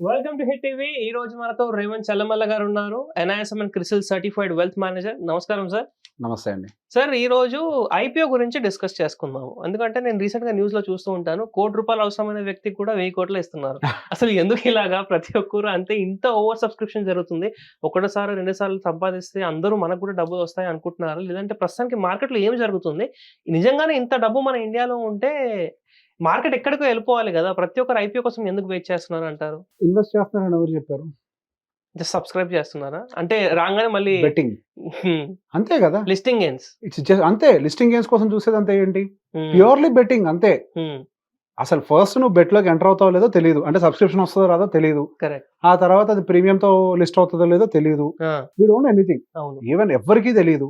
Welcome to hit TV ఈ రోజు మనతో రేవంత్ చల్లమల్ల గారు ఉన్నారు. NISM and CRISIL certified wealth manager నమస్కారం సార్ నమస్తే అండి. సార్ ఈ రోజు ఐపీఓ గురించి డిస్కస్ చేసుకుందాము. ఎందుకంటే నేను రీసెంట్గా న్యూస్లో చూస్తూ ఉంటాను. కోటి రూపాయలు అవసరమైన వ్యక్తికి కూడా వెయ్యి కోట్లు ఇస్తున్నారు. అసలు ఎందుకు ఇలాగా? ప్రతి ఒక్కరు అంతే ఇంత ఓవర్ సబ్స్క్రిప్షన్ జరుగుతుంది. ఒకటోసారి రెండు సార్లు సంపాదిస్తే అందరూ మనకు కూడా డబ్బులు వస్తాయి అనుకుంటున్నారు. లేదంటే ప్రస్తుతానికి మార్కెట్లో ఏం జరుగుతుంది? నిజంగానే ఇంత డబ్బు మన ఇండియాలో ఉంటే మార్కెట్ ఎక్కడికో వెళ్ళిపోవాలి కదా. ప్రతి ఒక్కరు ఐపీఓ కోసం ఎందుకు వెయిట్ చేస్తున్నారు అంటారు? ఇన్వెస్ట్ చేస్తున్నారని ఎవరు చెప్పారు? జస్ట్ సబ్స్క్రైబ్ చేస్తున్నారా? అంటే రాగానే మళ్ళీ బెట్టింగ్. అంతే కదా. Listing games. ఇట్స్ జస్ట్ అంతే. లిస్టింగ్ గేమ్స్ కోసం చూసేది అంతే ఏంటి ప్యూర్లీ బెట్టింగ్ అంతే. అసలు ఫస్ట్ నువ్వు bet లోకి ఎంటర్ అవుతావో లేదో తెలియదు అంటే సబ్స్క్రిప్షన్ వస్తుందో రాదో తెలియదు ఆ తర్వాత అది premium తో లిస్ట్ అవుతుందో లేదో తెలియదు వీ డోంట్ ఎనీథింగ్ ఈవెన్ ఎవరికీ తెలియదు.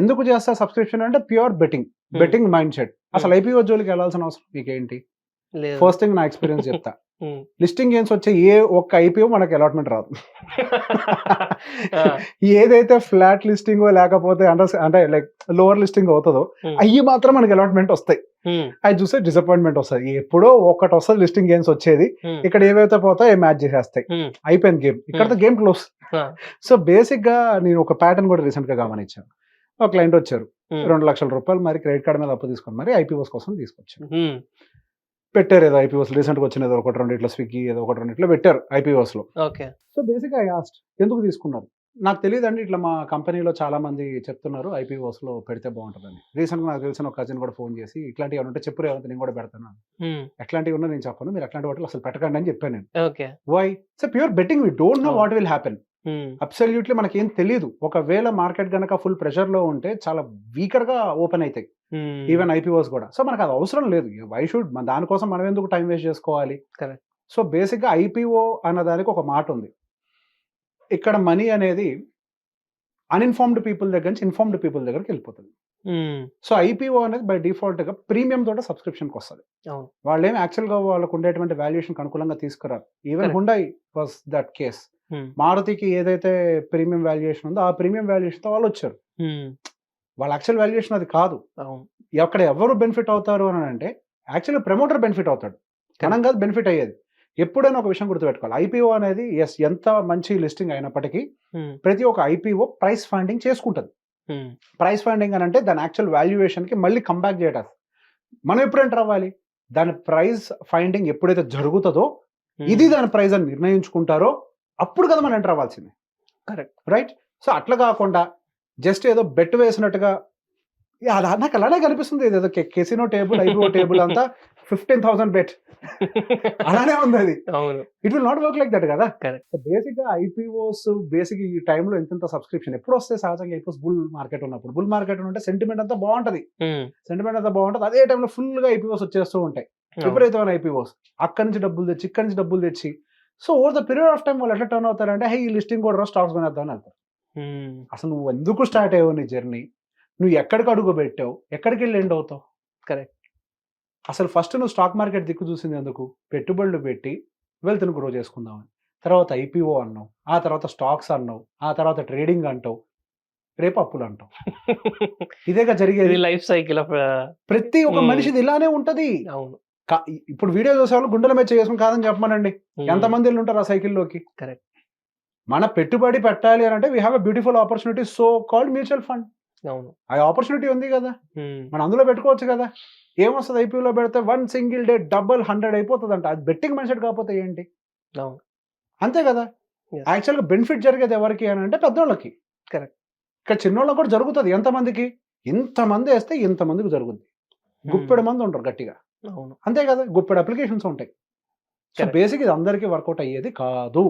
ఎందుకు చేస్తా సబ్స్క్రిప్షన్ అంటే pure betting betting mind set అసలు ఐపీఓ జోలికి వెళ్ళాల్సిన అవసరం మీకేంటి? ఫస్ట్ థింగ్ నా ఎక్స్పీరియన్స్ చెప్తా. Hmm. లిస్టింగ్ గేమ్స్ వచ్చే ఏ ఒక్క ఐపీఓ మనకి అలాట్మెంట్ రాదు. ఏదైతే ఫ్లాట్ లిస్టింగ్ లేకపోతే అండర్ అంటే లైక్ లోవర్ లిస్టింగ్ అవుతుందో Hmm. అయ్యి మాత్రం మనకి అలాట్మెంట్ వస్తాయి. Hmm, అవి చూస్తే డిసప్పాయింట్మెంట్ వస్తుంది. ఎప్పుడో ఒకటి వస్తుంది లిస్టింగ్ గేమ్స్ వచ్చేది. Hmm, ఇక్కడ ఏవైతే పోతాయో మ్యాచ్ చేసేస్తాయి. Hmm. అయిపోయింది గేమ్. ఇక్కడ గేమ్ క్లోజ్. సో బేసిక్గా నేను ఒక ప్యాటర్న్ కూడా రీసెంట్గా గమనించాను. ఒక క్లయింట్ వచ్చారు. Hmm. రెండు లక్షల రూపాయలు మరి క్రెడిట్ కార్డ్ మీద అప్పు తీసుకొని మరి ఐపీఓస్ కోసం తీసుకొచ్చారు. Hmm. పెట్టారు ఏదో ఐపీఓస్ రీసెంట్గా వచ్చిన ఏదో ఒకటి రెండు ఇట్లా స్విగ్గీ ఏదో ఒకటి రెండు ఇట్లా పెట్టారు ఐపీఓస్లో okay. So basic I asked ఎందుకు తీసుకున్నారు? నాకు తెలియదండి ఇట్లా మా కంపెనీలో చాలా మంది చెప్తున్నారు ఐపీఓస్లో పెడితే బాగుంటుందని. రీసెంట్గా నాకు తెలిసిన ఒక కజిన్ కూడా ఫోన్ చేసి ఇట్లాంటివి ఏమైనా ఉంటే చెప్పు రేవంత్ నేను కూడా పెడతాను. ఎట్లాంటివి ఉన్నా నేను చెప్పను మీరు అట్లాంటి వాటిలో అసలు పెట్టకండి అని చెప్పాను నేను. Okay. Why so pure betting we don't know. What will happen. Absolutely మనకి ఏం తెలియదు ఒకవేళ మార్కెట్ గనక ఫుల్ ప్రెషర్లో ఉంటే చాలా వీకర్గా ఓపెన్ అవుతాయి. ఈవెన్ ఐపీఓస్ కూడా సో మనకు అది అవసరం లేదు వై షుడ్ దానికోసం మనం ఎందుకు టైం వేస్ట్ చేసుకోవాలి. సో బేసిక్గా ఐపీఓ అన్న దానికి ఒక మాట ఉంది ఇక్కడ మనీ అనేది అన్ఇన్ఫార్మ్డ్ పీపుల్ దగ్గర నుంచి ఇన్ఫార్మ్డ్ పీపుల్ దగ్గరికి వెళ్ళిపోతుంది. సో ఐపీఓ అనేది బై డిఫాల్ట్గా ప్రీమియం తోట సబ్స్క్రిప్షన్కి వస్తుంది. వాళ్ళు ఏమి యాక్చువల్గా వాళ్ళకు ఉండేటువంటి వాల్యుయేషన్ అనుకూలంగా తీసుకురారు even. Hyundai was that case. మారుతికి ఏదైతే ప్రీమియం వాల్యుయేషన్ ఉందో ఆ ప్రీమియం వాల్యుయేషన్తో వాళ్ళు వచ్చారు. వాళ్ళ యాక్చువల్ వాల్యుయేషన్ అది కాదు. అక్కడ ఎవరు బెనిఫిట్ అవుతారు అని అంటే యాక్చువల్లీ ప్రమోటర్ బెనిఫిట్ అవుతాడు. మనం కాదు బెనిఫిట్ అయ్యేది. ఎప్పుడైనా ఒక విషయం గుర్తుపెట్టుకోవాలి. ఐపీఓ అనేది ఎస్ ఎంత మంచి లిస్టింగ్ అయినప్పటికీ. ప్రతి ఒక్క ఐపీఓ ప్రైస్ ఫండింగ్ చేసుకుంటుంది. ప్రైస్ ఫండింగ్ అని అంటే దాని యాక్చువల్ వాల్యుయేషన్కి మళ్ళీ కంబ్యాక్ చేయడం మనం ఎప్పుడు ఎంటర్ అవ్వాలి? దాని ప్రైస్ ఫైండింగ్ ఎప్పుడైతే జరుగుతుందో. ఇది దాని ప్రైస్ అని నిర్ణయించుకుంటారో అప్పుడు కదా మనం ఎంటర్ అవ్వాల్సింది. Correct. రైట్? సో అట్లా కాకుండా జస్ట్ ఏదో బెట్ వేసినట్టుగా అది నాకు అలానే కనిపిస్తుంది. ఏదో కెసినో టేబుల్ ఐపీఓ టేబుల్ అంతా ఫిఫ్టీన్ థౌసండ్ బెట్. అలానే ఉంది అది. It will not work like that కదా. బేసిక్గా ఐపీఓస్ బేసిక్ ఈ టైంలో ఎంతెంత సబ్స్క్రిప్షన్ ఎప్పుడు వస్తే సహజంగా ఐపీఓస్ బుల్ మార్కెట్ ఉన్నప్పుడు. బుల్ మార్కెట్ ఉంటే సెంటిమెంట్ అంతా బాగుంటది. సెంటిమెంట్ అంతా బాగుంటది. అదే టైంలో ఫుల్గా ఐపీఓస్ వచ్చేస్తూ ఉంటాయి. విపరీతమైన ఐపీఓస్. అక్కడి నుంచి డబ్బులు తెచ్చి ఇక్కడి నుంచి డబ్బులు తెచ్చి so over the period of time వాళ్ళు ఎట్లా టర్న్ అవుతారంటే హే ఈ లిస్టింగ్ కూడా స్టాక్స్ కొనేద్దాం అని వెళ్తారు. అసలు నువ్వు ఎందుకు స్టార్ట్ అయ్యావు నీ జర్నీ? నువ్వు ఎక్కడికి అడుగు పెట్టావు? ఎక్కడికి వెళ్ళి ఎండ్ అవుతావు? Correct. అసలు ఫస్ట్ నువ్వు స్టాక్ మార్కెట్ దిక్కు చూసింది ఎందుకు? పెట్టుబడులు పెట్టి వెల్త్ను గ్రో చేసుకుందామని. తర్వాత ఐపీఓ అన్నావు. ఆ తర్వాత స్టాక్స్ అన్నావు. ఆ తర్వాత ట్రేడింగ్ అంటావు. రేపు అప్పులు అంటావు. ఇదేగా ఇది జరిగేది లైఫ్ సైకిల్ ప్రతి ఒక్క. మనిషిది ఇలానే ఉంటది. అవును. ఇప్పుడు వీడియో చూసే వాళ్ళు గుండెల మీద చేసుకుని కాదని చెప్పమనండి. ఎంతమంది ఉంటారు ఆ సైకిల్లోకి? Correct. మన పెట్టుబడి పెట్టాలి అని అంటే we have a beautiful opportunity so called mutual fund అవును. ఆ ఆపర్చునిటీ ఉంది కదా. మనం అందులో పెట్టుకోవచ్చు కదా. ఏమొస్తుంది ఐపీఓలో పెడితే one single day double hundred అయిపోతుంది అంట అది బెట్టింగ్ మైండ్ కాకపోతే ఏంటి? అవును. అంతే కదా. యాక్చువల్గా బెనిఫిట్ జరిగేది ఎవరికి అని అంటే పెద్దోళ్ళకి. Correct. ఇక్కడ చిన్నోళ్ళకి కూడా జరుగుతుంది. ఎంతమందికి? ఇంతమంది వేస్తే ఇంతమందికి జరుగుద్ది. గుప్పెడు మంది ఉంటారు గట్టిగా. అవును. అంతే కదా! గుప్పెడు అప్లికేషన్స్ ఉంటాయి. సో. బేసిక్ ఇది అందరికీ వర్కౌట్ అయ్యేది కాదు.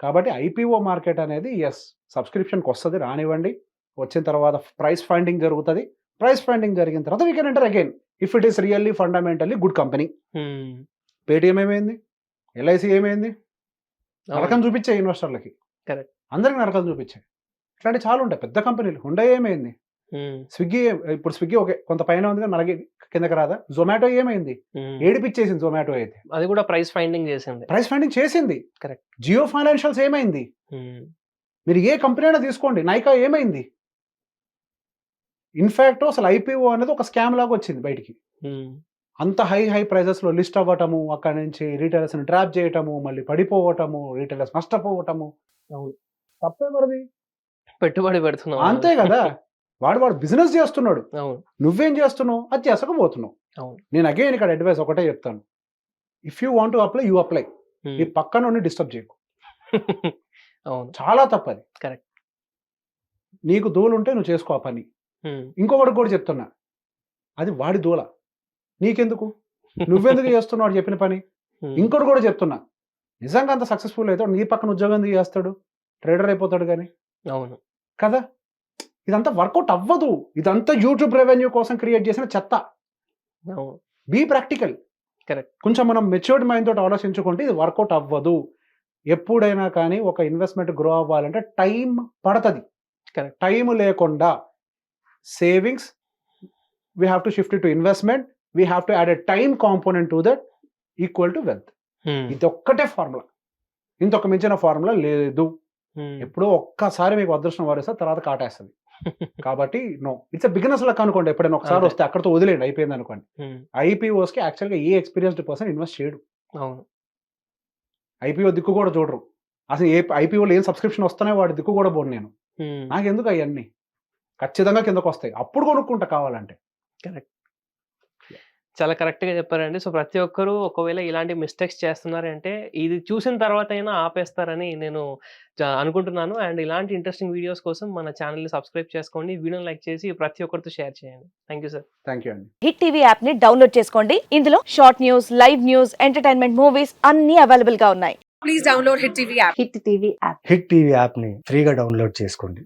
కాబట్టి ఐపీఓ మార్కెట్ అనేది ఎస్ సబ్స్క్రిప్షన్కి వస్తుంది రానివ్వండి. వచ్చిన తర్వాత ప్రైస్ ఫైండింగ్ జరుగుతుంది. ప్రైస్ ఫైండింగ్ జరిగిన తర్వాత we can enter again if it is really fundamentally good company. Paytm ఏమైంది? ఎల్ఐసి ఏమైంది. నరకం చూపించాయి ఇన్వెస్టర్లకి. అందరికి నరకం చూపించాయి. ఇట్లాంటి చాలా ఉంటాయి. పెద్ద కంపెనీలు. హుండా ఏమైంది. స్విగ్గీ ఇప్పుడు స్విగ్గీ ఓకే కొంత పైన ఉంది కానీ మనకి కిందకి రాదా? జొమాటో ఏమైంది. ఏడిపిచ్చేసింది జొమాటో అయితే. అది కూడా ప్రైస్ ఫైండింగ్ చేసింది. ప్రైస్ ఫైండింగ్ చేసింది. Correct. జియో ఫైనాన్షియల్స్ ఏమైంది. మీరు ఏ కంపెనీ అయినా తీసుకోండి. నైకా ఏమైంది? ఇన్ఫాక్ట్ అసలు ఐపీఓ అనేది ఒక స్కామ్ లాగా వచ్చింది బయటికి. అంత హై హై ప్రైజెస్లో లిస్ట్ అవ్వటము అక్కడ నుంచి రీటైలర్స్ని ట్రాప్ చేయటము మళ్ళీ పడిపోవటము రీటైలర్స్ నష్టపోవటము. అవును. తప్పే మరిది. పెట్టుబడి పెడుతున్నాం. అంతే కదా? వాడు వాడు బిజినెస్ చేస్తున్నాడు. నువ్వేం చేస్తున్నావు? అది చేసుకపోతున్నావు. నేను అగైన్ ఇక్కడ అడ్వైస్ ఒకటే చెప్తాను. If you want apply you apply. ఈ పక్కన డిస్టర్బ్ చేయకు. చాలా తప్పది. Correct. నీకు దూలు ఉంటే నువ్వు చేసుకో ఆ పని. ఇంకొకటి కూడా చెప్తున్నా. అది వాడి దూల. నీకెందుకు? నువ్వెందుకు చేస్తున్నావు వాడు చెప్పిన పని. ఇంకోటి కూడా చెప్తున్నా. నిజంగా అంత సక్సెస్ఫుల్ అయితే వాడు నీ పక్కన ఉద్యోగం ఎందుకు చేస్తాడు? ట్రేడర్ అయిపోతాడు కానీ. అవును. కదా? ఇదంతా వర్కౌట్ అవ్వదు. ఇదంతా యూట్యూబ్ రెవెన్యూ కోసం క్రియేట్ చేసిన చెత్త. Be practical Correct. కొంచెం మనం మెచ్యూర్డ్ మైండ్ తోటి ఆలోచించుకుంటే ఇది వర్కౌట్ అవ్వదు. ఎప్పుడైనా కానీ ఒక ఇన్వెస్ట్మెంట్ గ్రో అవ్వాలంటే టైం పడుతుంది. Correct. టైం లేకుండా savings we have to shift to investment we have to add a time component to that equal to wealth. ఇది ఒక్కటే ఫార్ములా ఇంతొక మించిన ఫార్ములా లేదు. ఉమ్. ఎప్పుడో ఒక్కసారి మీకు అదృష్టం వారిస్తే తర్వాత కాటేస్తుంది. కాబట్టి నో. ఇట్స్ బిగినర్స్ లెక్క అనుకోండి ఎప్పుడైనా ఒకసారి. వస్తే అక్కడతో వదిలేండి అయిపోయింది అనుకోండి. ఉమ్. ఐపీఓస్కి యాక్చువల్గా ఏ ఎక్స్పీరియన్స్డ్ పర్సన్ ఇన్వెస్ట్ చేయడు. అవును. ఐపీఓ దిక్కు కూడా చూడరు. అసలు ఏ ఐపీఓలో ఏం సబ్స్క్రిప్షన్ వస్తున్నాయో వాడి దిక్కు కూడా పోను నేను. నాకు ఎందుకు అవన్నీ ఖచ్చితంగా కిందకు వస్తాయి అప్పుడు కొనుక్కుంటా కావాలంటే. చాలా కరెక్ట్గా చెప్పారండి. సో ప్రతి ఒక్కరూ ఒకవేళ ఇలాంటి మిస్టేక్స్ చేస్తున్నారంటే ఇది చూసిన తర్వాత అయినా ఆపేస్తారని నేను అనుకుంటున్నాను. అండ్ ఇలాంటి ఇంట్రెస్టింగ్ వీడియోస్ కోసం మన ఛానల్ని సబ్స్క్రైబ్ చేసుకోండి. వీడియోని లైక్ చేసి ప్రతి ఒక్కరితో షేర్ చేయండి. Thank you sir. Thank you అండి. హిట్ టీవీ యాప్ని డౌన్లోడ్ చేసుకోండి. ఇందులో short news live news entertainment movies అన్ని అవైలబుల్గా ఉన్నాయి. please download Hit TV app. Hit TV app. Hit TV యాప్ని ఫ్రీగా డౌన్లోడ్ చేసుకోండి.